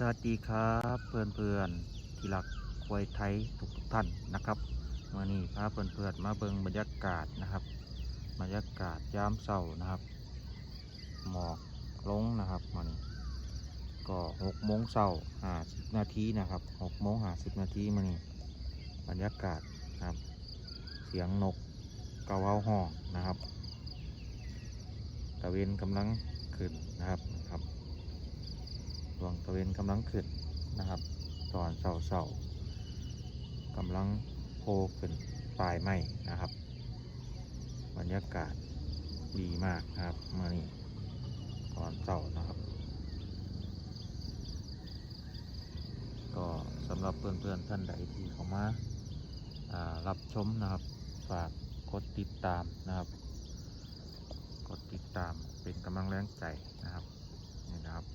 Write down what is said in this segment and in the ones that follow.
สวัสดีครับเพื่อนเพื่อนๆที่รักควายไทยทุกๆท่านนะครับมื่อนี้พาเพื่อนเพื่อนๆมาเบิงบรรยากาศนะครับ บรรยากาศยามเช้านะครับ หมอกลงนะครับมื่อนี้ก็หกโมงเช้าห้าสิบนาทีนะครับหกโมงห้าสิบนาทีมื่อนี้บรรยากาศนะครับ เสียงนกกระเว้าห้องนะครับตะเวนกำลังขึ้นนะครับครับ ดวงตะเวนกำลังขึ้นนะครับ ตอนเสาเสากำลังโผล่ขึ้นปลายไม้นะครับ บรรยากาศดีมากนะครับเมื่อนี้ตอนเสานะครับ ก็สำหรับเพื่อนๆท่านใดที่เข้ามาารับชมนะครับ ฝากกดติดตามนะครับ กดติดตามเป็นกำลังแรงใจนะครับนี่นะครับ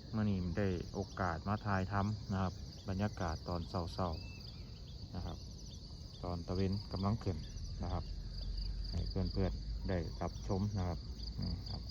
เมื่อนี้ได้โอกาสมาถ่ายทำนะครับ บรรยากาศตอนเศร้าๆนะครับ ตอนตะเวนกำลังขึ้นนะครับให้เพื่อนๆได้รับชมนะครับอืมครับ